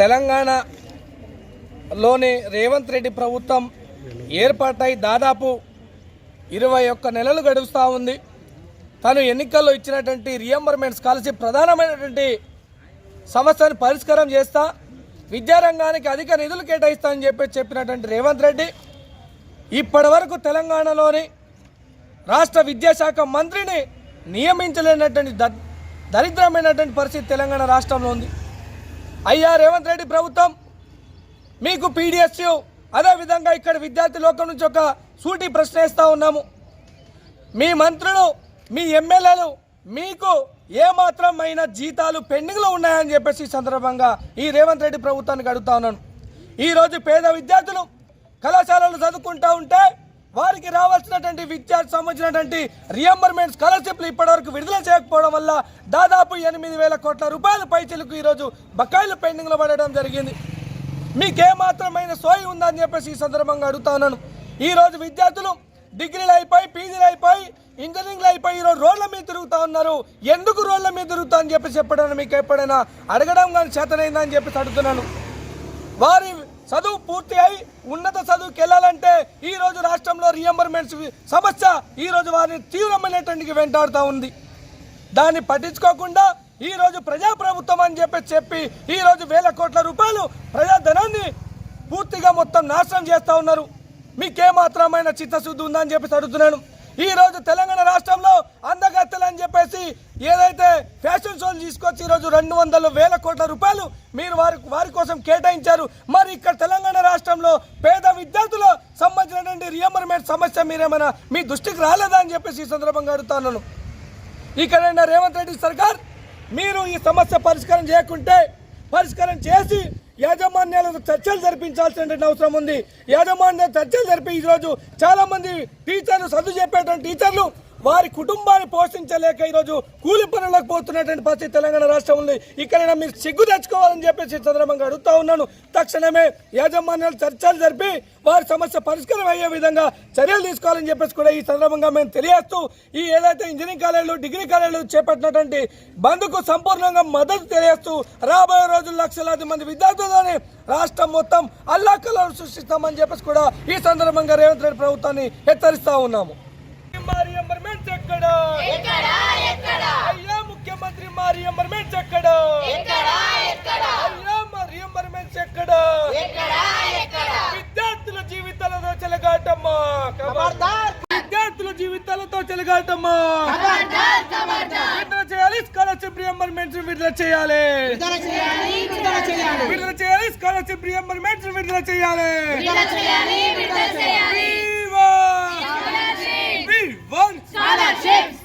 తెలంగాణలోని రేవంత్ రెడ్డి ప్రభుత్వం ఏర్పాటై దాదాపు ఇరవై ఒక్క నెలలు గడుస్తూ ఉంది. తను ఎన్నికల్లో ఇచ్చినటువంటి రియంబర్మెంట్ స్కాలర్షిప్ ప్రధానమైనటువంటి సమస్యను పరిష్కారం చేస్తా విద్యారంగానికి అధిక నిధులు కేటాయిస్తా అని చెప్పి చెప్పినటువంటి రేవంత్ రెడ్డి ఇప్పటి వరకు తెలంగాణలోని రాష్ట్ర విద్యాశాఖ మంత్రిని నియమించలేనటువంటి ద దరిద్రమైనటువంటి పరిస్థితి తెలంగాణ రాష్ట్రంలో ఉంది. అయ్యా రేవంత్ రెడ్డి ప్రభుత్వం మీకు పీడిఎస్యు అదేవిధంగా ఇక్కడ విద్యార్థి లోకం నుంచి ఒక సూటి ప్రశ్న ఇస్తూ ఉన్నాము. మీ మంత్రులు మీ ఎమ్మెల్యేలు మీకు ఏమాత్రమైన జీతాలు పెండింగ్లో ఉన్నాయని చెప్పేసి ఈ సందర్భంగా ఈ రేవంత్ రెడ్డి ప్రభుత్వానికి అడుగుతా ఉన్నాను. ఈరోజు పేద విద్యార్థులు కళాశాలలు చదువుకుంటూ ఉంటే వారికి రావాల్సినటువంటి విద్యార్థి సంబంధించినటువంటి రియంబర్మెంట్ స్కాలర్షిప్లు ఇప్పటివరకు విడుదల చేయకపోవడం వల్ల దాదాపు ఎనిమిది వేల కోట్ల రూపాయల పైచలకు ఈరోజు బకాయిలు పెండింగ్లో పడడం జరిగింది. మీకేమాత్రమైన సోయి ఉందని చెప్పేసి ఈ సందర్భంగా అడుగుతా ఉన్నాను. ఈరోజు విద్యార్థులు డిగ్రీలు అయిపోయి పీజీలు అయిపోయి ఇంజనీరింగ్లు అయిపోయి ఈరోజు రోడ్ల మీద తిరుగుతూ ఉన్నారు. ఎందుకు రోడ్ల మీద తిరుగుతా అని చెప్పేసి ఎప్పుడైనా మీకు ఎప్పుడైనా అడగడం కానీ చేతనైందని చెప్పేసి అడుగుతున్నాను. వారి చదువు పూర్తి అయి ఉన్నత చదువుకి వెళ్ళాలంటే ఈ రోజు రాష్ట్రంలో రియంబర్మెంట్స్ సమస్య ఈ రోజు వారిని తీవ్రమైనటువంటి వెంటాడుతూ ఉంది. దాన్ని పట్టించుకోకుండా ఈ రోజు ప్రజాప్రభుత్వం అని చెప్పి చెప్పి ఈ రోజు వేల కోట్ల రూపాయలు ప్రజాధనాన్ని పూర్తిగా మొత్తం నాశనం చేస్తూ ఉన్నారు. మీకేమాత్రమైన చిత్తశుద్ధి ఉందని చెప్పి అడుగుతున్నాను. ఈ రోజు తెలంగాణ రాష్ట్రంలో అందగత్తెలు అని చెప్పేసి ఏదైతే ఫ్యాషన్ షోలు తీసుకొచ్చి ఈరోజు రెండు వందల వేల కోట్ల రూపాయలు మీరు వారి వారి కోసం కేటాయించారు. మరి ఇక్కడ తెలంగాణ రాష్ట్రంలో పేద విద్యార్థుల సంబంధించినటువంటి రియంబర్మెంట్ సమస్య మీరేమైనా మీ దృష్టికి రాలేదా అని చెప్పేసి ఈ సందర్భంగా అడుగుతున్నాను ఇక్కడైనా రేవంత్ రెడ్డి సర్కార్ మీరు ఈ సమస్య పరిష్కారం చేయకుంటే పరిష్కారం చేసి యాజమాన్యాలతో చర్చలు జరిపించాల్సినటువంటి అవసరం ఉంది. యాజమాన్య చర్చలు జరిపి ఈరోజు చాలా మంది టీచర్లు సర్దు చెప్పేటువంటి టీచర్లు వారి కుటుంబాన్ని పోషించలేక ఈరోజు కూలి పనులకు పోతున్నటువంటి పరిస్థితి తెలంగాణ రాష్ట్రం ఉంది. ఇక్కడైనా మీరు సిగ్గు తెచ్చుకోవాలని చెప్పేసి ఈ సందర్భంగా అడుగుతా ఉన్నాను. తక్షణమే యాజమాన్యాలు చర్చలు జరిపి వారి సమస్య పరిష్కారం అయ్యే విధంగా చర్యలు తీసుకోవాలని చెప్పేసి కూడా ఈ సందర్భంగా మేము తెలియజేస్తూ ఈ ఏదైతే ఇంజనీరింగ్ కాలేజీలు డిగ్రీ కాలేజీలు చేపట్టినటువంటి బంద్కు సంపూర్ణంగా మద్దతు తెలియజేస్తూ రాబోయే రోజులు లక్షలాది మంది విద్యార్థులని రాష్ట్రం మొత్తం అల్లాకలను సృష్టిస్తామని చెప్పేసి కూడా ఈ సందర్భంగా రేవంత్ రెడ్డి ప్రభుత్వాన్ని హెచ్చరిస్తా ఉన్నాము. చేయమ్మా విడుదల చేయాలి స్కాలర్షిప్ రియంబర్మెంట్స్ విడుదల చేయాలి. విడుదల చేయాలి స్కాలర్షిప్ రియంబర్మెంట్స్ విడుదల చేయాలి. Scholarships!